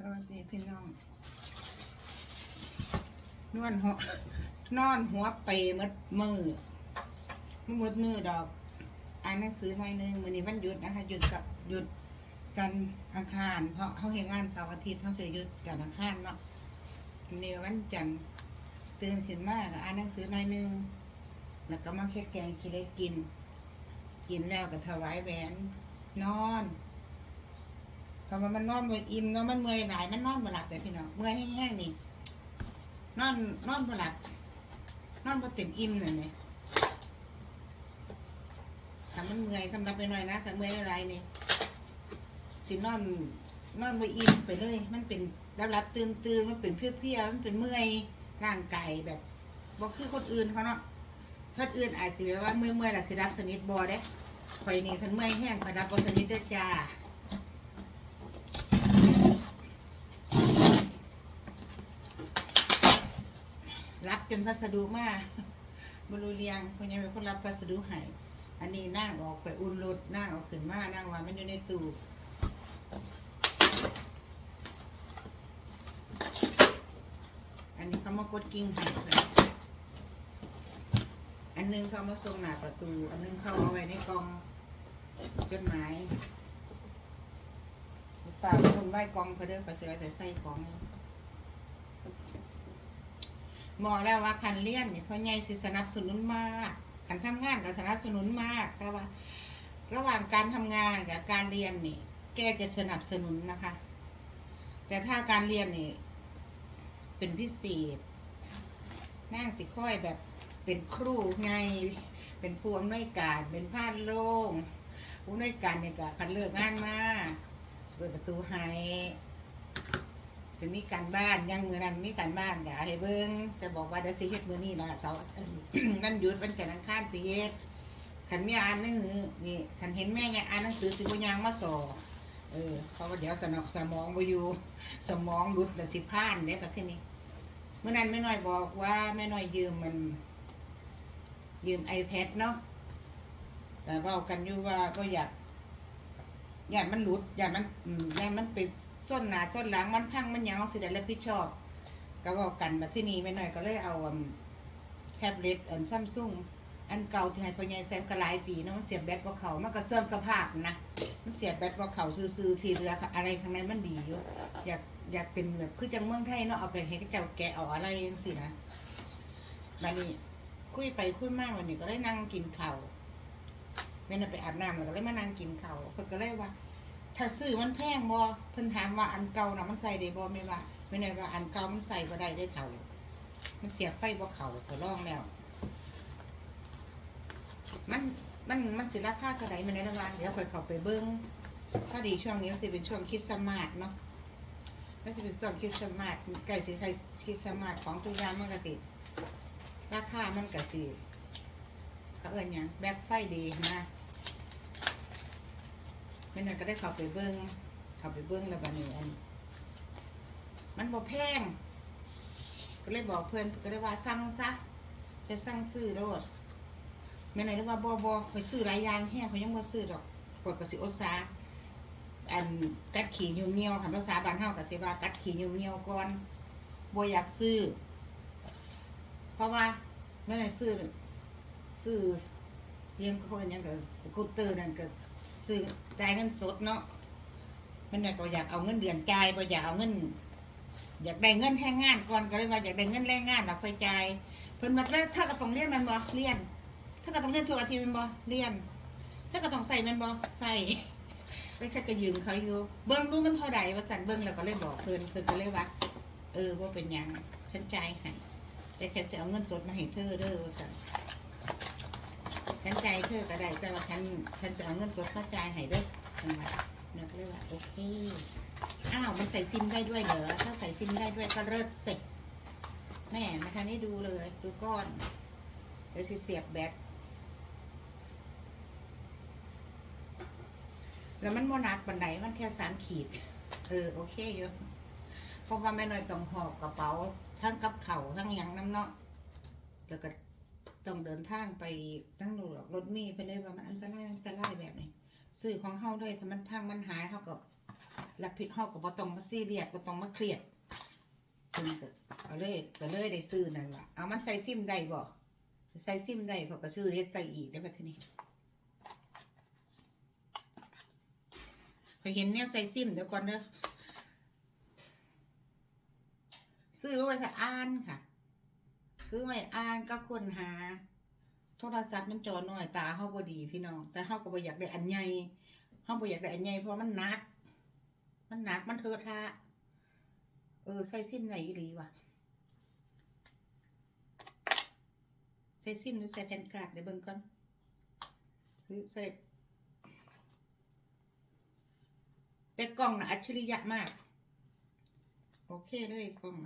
สวัสดีพี่น้อง นวลหัวนอนหัวเปหมดมือม่หมดมือดอก อ่านหนังสือหน่อยหนึงวันนี้วันหยุดนะคะ หยุดกับหยุดจันทร์อังคาร เพราะเขาเห็นงานเสาร์อาทิตย์เขาเสียหยุดจันทร์อังคารเนาะวันนี้วันจันทร์ตื่นขึ้นมากอ่านหนังสือหน่อยหนึงแล้วก็มาแค่แกงขี้เล็กกิน กินแล้วก็ถวายแหวน นอน เพราะว่ามันนอนบ่อิ่มเนาะมันเมื่อยหลายมันนอนบ่หลับแต่พี่น้องเมื่อยแห้งๆนี่นอนนอนบ่หลับนอนบ่เต็มอิ่มนั่นไงถ้ามันเมื่อยคำนับไปหน่อยนะถ้าเมื่อยอะไรนี่สินอนนอนบ่อิ่มไปเลย มันเป็นรับรับตื่นตื่นมันเป็นเพลียมันเป็นเมื่อยร่างกายแบบบ่คือคนอื่นเขาเนาะคนอื่นอาจสิแบบว่าเมื่อยเมื่อยๆล้วสิรับสนิทบ่เด้ข่อยนี่คันเมื่อยแห้งข่อยรับบ่สนิทเด้อจ้า รับจนพัสดุมาบรูเรียงคนยังเป็นคนรับพัสดุให้อันนี้นั่งออกไปอุ่นรถนั่งออกขึ้นมานั่งว่ามันอยู่ในตู้อันนี้เขามากดกิ้งให้อันหนึงเขามาส่งหน้าประตู อันหนึงเขาเอาไว้ในกองจดหมายฝากคนไหว้กองเขาเด้อเขาเสียแต่ใส่กอง มองแล้วว่าคันเลี่ยนนี่พ่อใหญ่สิสนับสนุนมากคันทำงานก็สนับสนุนมากแต่ว่า ระหว่างการทำงานกับการเรียนนี่แกจะสนับสนุนนะคะ แต่ถ้าการเรียนนี่เป็นพิเศษนั่งสิค่อยแบบเป็นครูไง เป็นผู้อำนวยการเป็นพาดโล่งผู้อำนวยการเนี่ยก็คันเลิกงานมาสิเปิดประตูให้ จะมีการบ้านยังมือนั้นมีการบ้านอย่าให้เบิ้งจะบอกว่าเดี๋ยวสิเฮ็ดมือนี้นะเสาร์เอิ่ม นั่นหยุดวันจันทร์อังคารสิเฮ็ดขันมีอ่านหนังสือนี่ขันเห็นแม่ไงอ่านหนังสือสิบยางมาสอเออเพราะว่าเดี๋ยวสนองสมองบ่อยู่สมองหลุดและสิพลานเนี่ยประเทศนี้เมื่อนั้นแม่น้อยบอกว่าแม่น้อยยืมมัน ยืม iPad เนาะแต่เว่ากันอยู่ว่าก็อยากอยากมันหลุดอยากมันอืมอยากมันไป ส้นหนาส้นหลังมันพังมันหยังเอาสิได้รับผิดชอบ ก็เว่ากันมาที่นี่แม่น้อยก็เลยเอาแท็บเล็ตอันซัมซุงอันเก่าที่ให้พ่อใหญ่แซมก็หลายปีนะมันเสียบแบตว่าเขามันก็เสื่อมสภาพนะมันเสียบแบตว่าเขาซื่อๆทีเหลืออะไรข้างในมันดีอยู่อยากอยากเป็นแบบคือจังเมืองไทยเนาะเอาไปให้เจ้าแกะเอาอะไรจังสินะบัดนี้คุยไปคุยมากวันนี้ก็เลยนั่งกินข้าวแม่น่ะไปอาบน้ำแล้วก็เลยมานั่งกินข้าวเพิ่นก็เลยว่า ถ้าซื้อมันแพงบ่เพิ่นถามว่าอันเก่าน่ะมันใส่ได้บ่ไม่ว่าไม่ได้ว่าอันเก่ามันใส่บ่ได้ได้เท่ามันเสียบไฟบ่เข้าก็ลองแล้ว มันมันมันสิราคาเท่าใดมันในระว่าเดี๋ยวค่อยเข้าไปเบิ่งพอดีช่วงนี้มันสิเป็นช่วงคริสต์มาสเนาะมันสิเป็นช่วงคริสต์มาสใกล้สิใกล้คริสต์มาสของทุกอย่างมันก็สิราคามันก็สิเขาเอิ้นหยังแบ็คไฟดีนะ แม่นั่นก็ได้เข้าไปเบิ้งเข้าไปเบิ้งแล้วบัดนี้อัน มันบ่แพง ก็เลยบอกเพื่อนก็เลยว่าสั่งซะจะสั่งซื้อโลดแม่นั่นเลยว่าบ่บ่ข่อยซื้อหลายอย่างแฮงข่อยยังบ่ซื้อดอกกดก็สิอดซาอันกัดขี่ยุ่เหี่ยวคันภาษาบ้านเฮาก็สิว่ากัดขี่ยุ่เหี่ยวก่อนบ่อยากซื้อ เพราะว่าเมื่อไหร่ซื้อซื้อเลี้ยงคนยังกับสกูตเตอร์นั่นก็ ซื้อจ่ายเงินสดเนาะมันน่ะก็อยากเอาเงินเดือนจ่ายบ่อยากเอาเงิน อยากได้เงินแรงงานก่อนก็เลยว่าอยากได้เงินแรงงานแล้วค่อยจ่ายเพิ่นมาแล้วถ้าก็ต้องเรียนมันบ่เรียน ถ้าก็ต้องเรียนทุกอาทิตย์มันบ่เรียน ถ้าก็ต้องใส่มันบ่ใส่ไม่ใช่ก็ยืมเขาอยู่ เบิ่งดูมันเท่าใดว่าสั่นเบิ่งแล้วก็เลยบอกเพิ่นเพิ่นก็เลยว่าเออว่าเป็นยังฉันจ่ายให้แต่ฉันจะเอาเงินสดมาให้เธอเด้อว่าสัน ฉันใจ่ายเธอก็ได้แต่ว่าฉันฉันจะเอาเงินสดมาจ่ายให้เด้อฉันว่าเนยก็เลยว่าโอเค อ้าวมันใส่ซิมได้ด้วยเหรอ ถ้าใส่ซิมได้ด้วยก็เลิศเสร็จแม่มาทันได้ดูเลย ดูก้อนเดี๋ยวสิเสียบแบตแล้วมันโมนักบันไดมันแค่สามขีด เออโอเคอยู่เพราะว่าแม่น้อยต้องหอบกระเป๋า ทั้งกับเข่าทั้งยังน้ำเนาะแล้วก็ ต้องเดินทางไปทั้งหนูรถมีไปเลยว่ามันอันตรายมันอันตรายแบบนี้ซื้อของเฮาเลยถ้ามันพังมันหายเฮาก็แล้วพี่เฮาก็บ่ต้องมาซีเรียสบ่ต้องมาเครียดเพิ่นก็ก็เลยก็เลยได้ซื้อนั่นล่ะเอามันใส่ซิมได้บ่ใส่ซิมได้เขาก็ซื้อเฮ็ดใส่อีกได้บัดทีนี้เคยเห็นแนวใส่ซิมเดี๋ยวก่อนเด้อซื้อไว้จะอ่านค่ะ ซื้อไว้อ่านก็ค้นหา โทรศัพท์มันจอหน้อยตาเฮาบ่ดีพี่น้อง แต่เฮาก็บ่อยากได้อันใหญ่เฮาบ่อยากได้อันใหญ่เพราะมันหนัก มันหนักมันเทอะทะเออใส่ซิมไหนอีหลีวะใส่ซิมหรือใส่แผ่นกาดเดี๋ยวเบิ่งก่อนหรือใส่แต่กล้องน่ะอัจฉริยะมาก โอเคเลยกล้อง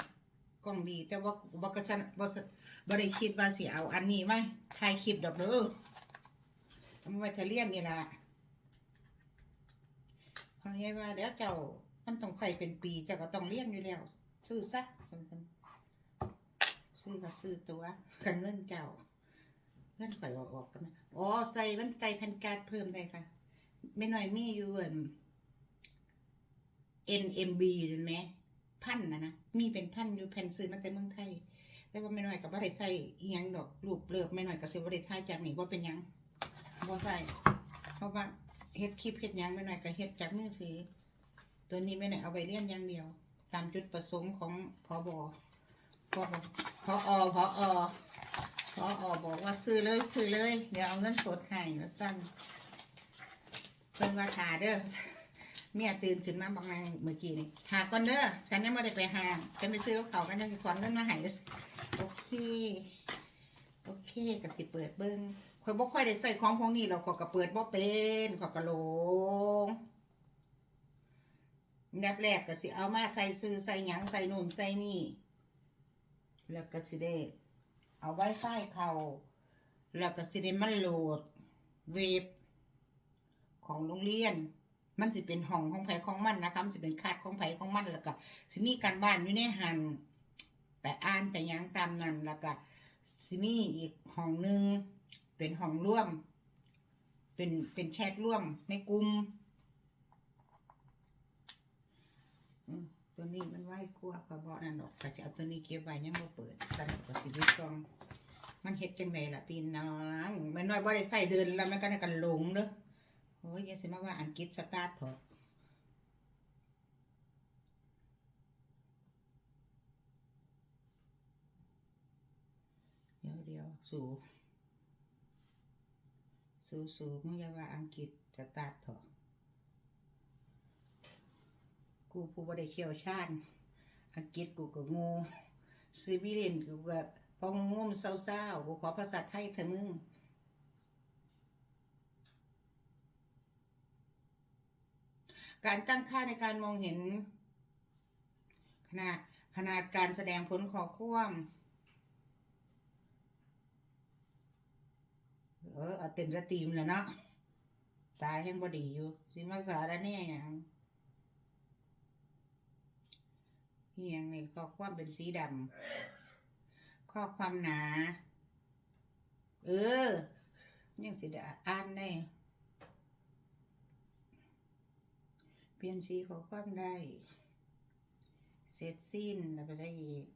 กล้องดี แต่ว่าบ่กระชันบ่สบ่ได้คิดว่าสิเอาอันนี้มาถ่ายคลิปดอกเด้อทำไว้ทะเลียนนี่ล่ะเพราะไงว่าเดี๋ยวเจ้ามันต้องใส่เป็นปีเจ้าก็ต้องเลี้ยงอยู่แล้ว ซื้อซะซื้อก็ซื้อตัวกันเงินเจ้าเงินไปออกออกกันไหมอ๋อใส่มันใส่แผ่นการ์ดเพิ่มได้ค่ะไม่หน้อยมีอยู่เอิ่น NMB เห็นไหม พันนะนะมีเป็นพันอยู่แผ่นซื้อมาแต่เมืองไทย แต่ว่าไม่น้อยกับว่าได้ใส่ยังดอกรูปเลิบไม่น้อยกับสิว่าได้ถ่ายจากนี่ว่าเป็นยังว่าใส่เพราะว่าเฮ็ดคลิปเฮ็ดยังไม่น้อยกับเฮ็ดจากมือถือตัวนี้ไม่น้อยเอาไปเลี้ยนอย่างเดียว ตามจุดประสงค์ของพอบอพอบพออพออพออบอกว่าซื้อเลยซื้อเลย เดี๋ยวเอาเงินสดให้ว่าสั้นเพิ่นว่าขาเด้อ เมียตื่นขึ้นมาบอกนางเมื่อกี้นี่หาก่อนเด้อฉันยังไม่ได้ไปหาฉันไปซื้อกับเขากันยังสิถอนเงินมาให้โอเค โอเคก็สิเปิดเบิ้งข่อยบ่ค่อยได้ใส่ของพวกนี้เราขอยก็เปิดบ่เป็นขอยก็หลงแนบแรกก็สิเอามาใส่ซื้อใส่หยังใส่นู่นใส่นี่ แล้วก็สิได้เอาไว้ใส่เขาแล้วก็สิได้มันโหลดเว็บของโรงเรียน มันสิเป็นห้องของไผของมันนะคะมันสิเป็นคาดของไผของมันแล้วก็สิมีการบ้านอยู่ในหันไปอ่านไปยังตามนั้นแล้วก็สิมีอีกห้องหนึ่งเป็นห้องร่วม เป็นเป็นแชทร่วมในกลุ่มตัวนี้มันไหวกลัวกระบอกนั่นดอกก็จะเอาตัวนี้เก็บไว้ยังบ่เปิดตอนนี้ก็สิได้กล่องมันเฮ็ดจังไดล่ะพี่น้องแม่น้อยบ่ได้ใส่เดินแล้วมันก็ได้กันหลงเด้อ โอ้ยย่าสิมาว่าอังกฤษสตาร์ทเถอะเดี๋ยวเดี๋ยวสูสูสูมึงอย่าว่าอังกฤษสตาร์ทเถอะกูผู้บ่ได้เชี่ยวชาญอังกฤษกูก็งูซีวิเลนกูก็พองงมเศร้าๆกูขอภาษาไทยเถอะมึง การตั้งค่าในการมองเห็น ขนาดขนาดการแสดงผลขอควมเออเอาเต็มสตรีมแล้วเนาะตายยังบดีอยู่สิมาสาระเนี่ยอย่างนี่ยังนี่ข้อความเป็นสีดำข้อความหนา เออยังสิด้อ่านได้ เปลี่ยนสีขอความได้ เสร็จสิ้นแล้วไปได้อีก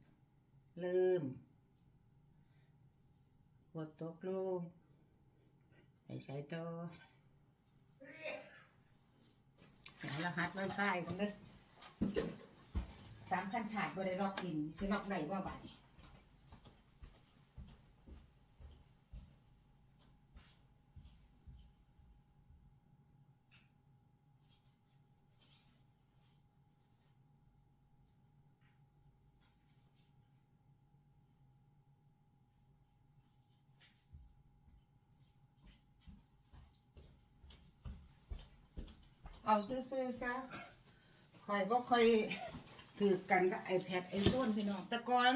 เริ่มกดตกลงไปใช้ต่อเดี๋ยวรหัสไวไฟกันเลยสามพันฉาดบ่ได้ล็อกอินสิล็อกได้ว่าบัดนี้ เอาซื้อๆซะคอยบ่ค่อยถือกันกับ iPad iPhone พี่น้อง แต่ก่อน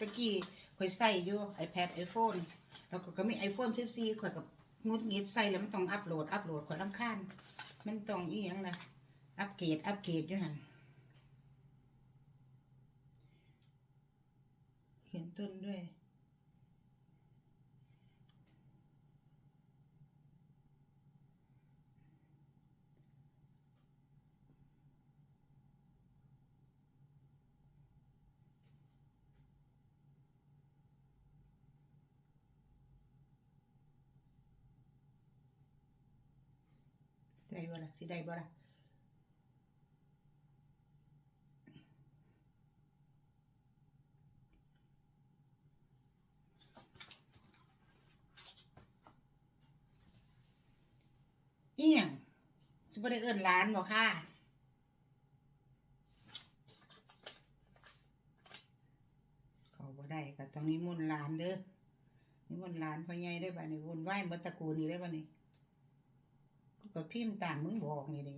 ตะกี้ข่อยใส่อยู่ iPad iPhone แล้วก็ก็มี iPhone 14ข่อยกับงุดงิดใส่แล้วมันต้องอัปโหลด อัปโหลดข่อยรำคาญมันต้องอีหยังนะอัปเกรดอัปเกรดอยู่หั่นเขียนต้นด้วย ได้บ่ล่ะสิได้บ่ล่ะอีหยังสิบ่ได้เอิ้นหลานบ่ค่ะเขาบ่ได้ก็ต้องนิมนต์หลานเด้อนิมนต์หลานพ่อใหญ่ได้อบัดนี้วุ่นวายเบิดตระกูลนี่ได้อบัดนี้ ก็พิมพ์ตามมึงบอกนี่เด้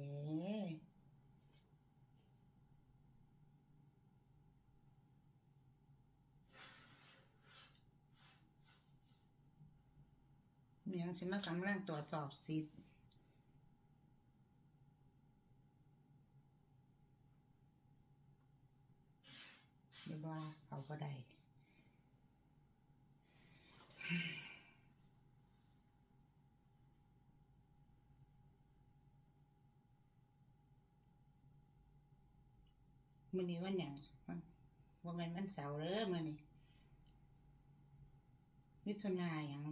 มียังสิมากำลังตรวจสอบสิทธิ์เดี๋ยวว่าเขาก็ได้ มื่อนี้วันหยังว่ามันวันเสาร์เด้อมื่อนี้มิถุนาหยัง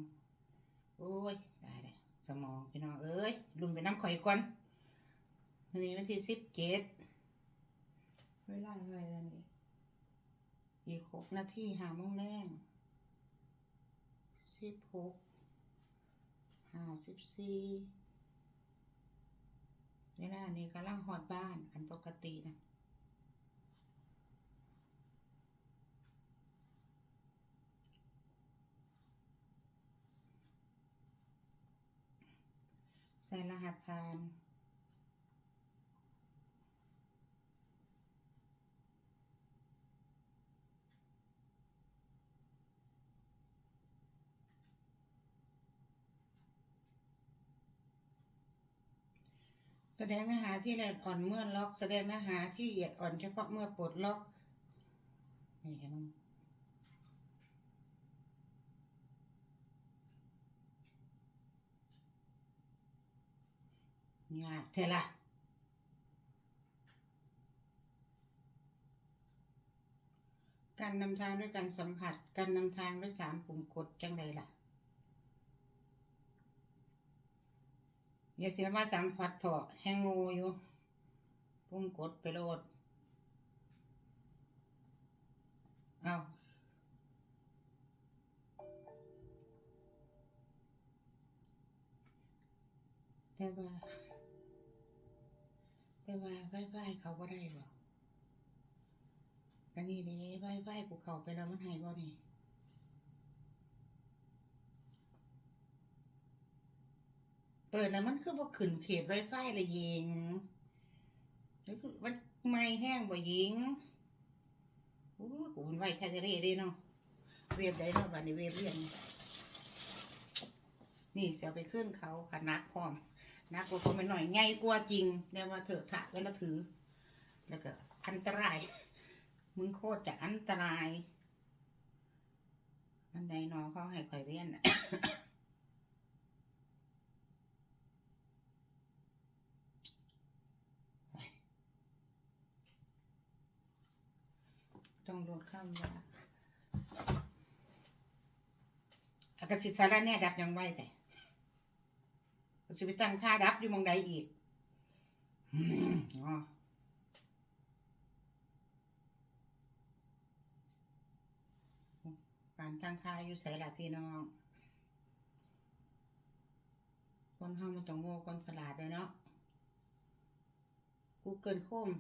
โอ้ยตายแล้วสมองพี่น้องเอ้ยลุมไปน้ำข่อยก่อนมื่อนี้วันที่สิบเจ็ดเวลาเท่าไหร่แล้วนี่อีกหกนาทีหาโมงแรงสิบหกห้าสิบสี่เวลานี้กำลังหอดบ้านอันปกตินะ ใส่รหัสผ่าน แสดงเนื้อหาที่ละเอียดอ่อนเมื่อล็อก แสดงเนื้อหาที่ละเอียดอ่อนเฉพาะเมื่อปลดล็อกนี่เห็นมั้ ยยากเท่าละการนำทางด้วยการสัมผัส การนำทางด้วยสามปุ่มกดจังใดล่ะอย่าเสียมาสัมผัสเถอะแหงงูอยู่ปุ่มกดไปโลด เอาแต่ว่า แต่ว่าไฟไฟเขาก็ได้บ่กันนี่เด้ไฟไฟกูเขาไปแล้วมันให้บ่นี่เปิดแล้วมันคือบ่ขึ้นเขตไวไฟเลยยิงแล้วมันไม่แห้งบ่ยิงโอ้กูมันไวแท้เด้เด้เนาะเวฟได้เนาะบัดนี้เวฟเรียนนี่เสียไปขึ้นเขาขนักพร้อม นักกว่าเขาไม่หน่อยไง่ายกว่าจริงแต่ว่าเถอะถะเวลาถือ แล้วก็อันตราย มึงโคตรจะอันตรายอันใดเนอเขาให้ข่อยเรียนต้องลดข้ามยาอากาศสิสาระเนี่ยดับยังไหวแต่ สิไปตั้งค่าดับอยู่มองใดอีกอ๋อการตั้งค่าอยู่ใส่ละพี่น้อง คนเฮามันต้องโง่คนฉลาดเลยเนาะ Google Chrome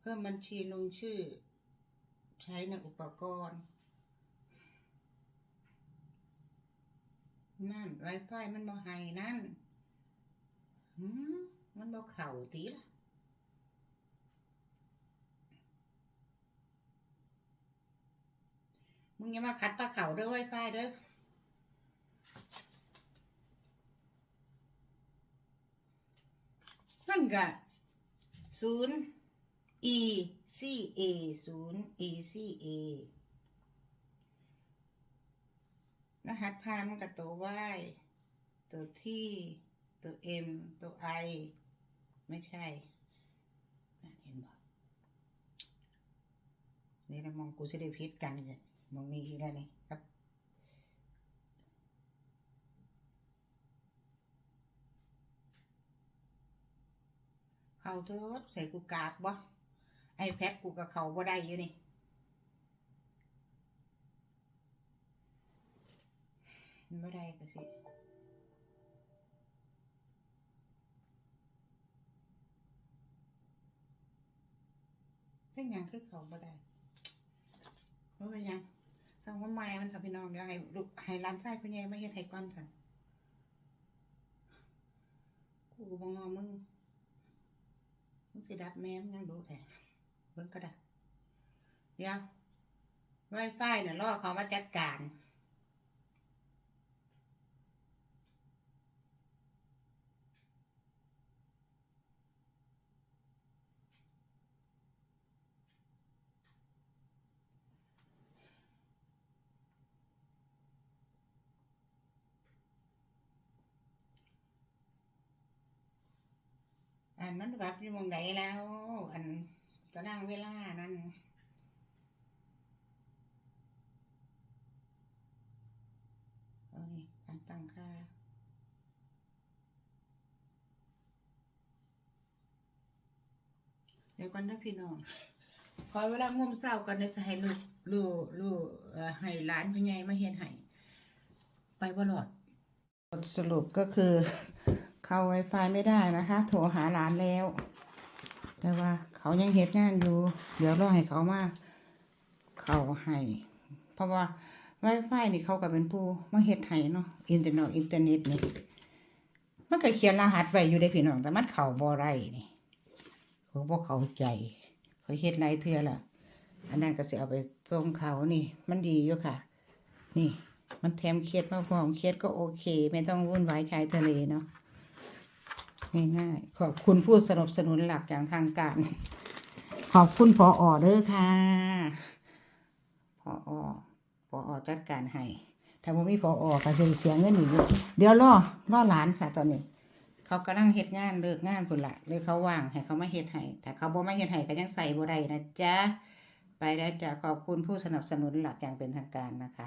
เพิ่มบัญชีลงชื่อ ใช้ในอุปกรณ์ นั่น Wi-Fi มันบ่ให้นั่นหืมมันบ่เข่าตีล่ะมึงอย่ามาขัดปลาเข่าเด้อ Wi-Fi เด้อนั่นก็ศูนย์ E C A ศูนย์ E C A รหัสผ่านมันกับตัว y ตัวที่ตัว m ตัว i ไม่ใช่เห็นบอกนี่เรามองกูจะได้พิษกันเนี่ยมองมีที่ไหนครับเขาเถอะใส่กูกาบบ่ไอแพดกูกับเขาบ่ได้อยู่นี่ มันบ่ได้ก็สิเป็นยังคือเขาบ่ได้เพราะว่าหยังสั่งว่าไม้มันค่ะพี่น้องเดี๋ยวให้ลูกให้ร้านไส้พ่อใหญ่มาเฮ็ดให้ก่อนสั่นกูบ่งอมึงมึงสิดับแม่มยังดูแท้เบิ่งก็ได้เดี๋ยวไวไฟน่ะรอเขามาจัดการ อันมันบับอยู่มองใดแล้ว อันก็นั่งเวลานั้นเอานี่การตั้งค่าเดี๋ยวก่อนนะพี่น้องขอเวลางมเศร้ากันจะให้ลูกลูกลูกเอ่อให้หลานพ่อใหญ่มาเฮ็ดให้ไปบ่รอดสรุปก็คือ เข้า Wi-Fi ไม่ได้นะคะ โทรหาหลานแล้ว แต่ว่าเขายังเฮ็ดงานอยู่ เดี๋ยวรอให้เขามา เขาให้ เพราะว่า Wi-Fi นี่เขาก็เป็นผู้มาเฮ็ดให้เนาะอินเทอร์เน็ตอินเทอร์เน็ตนี่มันก็เขียนรหัสไว้อยู่ได้พี่น้องแต่มันเข้าบ่ได้นี่เขาบ่เข้าใจเขาเฮ็ดหลายเทื่อละอันนั้นก็สิเอาไปส่งเขานี่ มันดีอยู่ค่ะ นี่ มันแถมเครียดมาพร้อมเครียดก็โอเค ไม่ต้องวุ่นวายชายทะเลเนาะ ง่ายๆ ขอบคุณผู้สนับสนุนหลักอย่างทางการ ขอบคุณพออเด้อค่ะพออพออจัดการให้ถ้าบ่มีพออก็สิเสียเงินอีกอยู่เดี๋ยวรอรอหลานค่ะตอนนี้ เขากำลังเฮ็ดงานเลิกงานพุ่นละหรือเขาว่างให้เขามาเฮ็ดให้แต่เขาบ่มาเฮ็ดให้ก็ยังใส่บ่ได้นะจ๊ะไปแล้วจ้ะขอบคุณผู้สนับสนุนหลักอย่างเป็นทางการนะคะ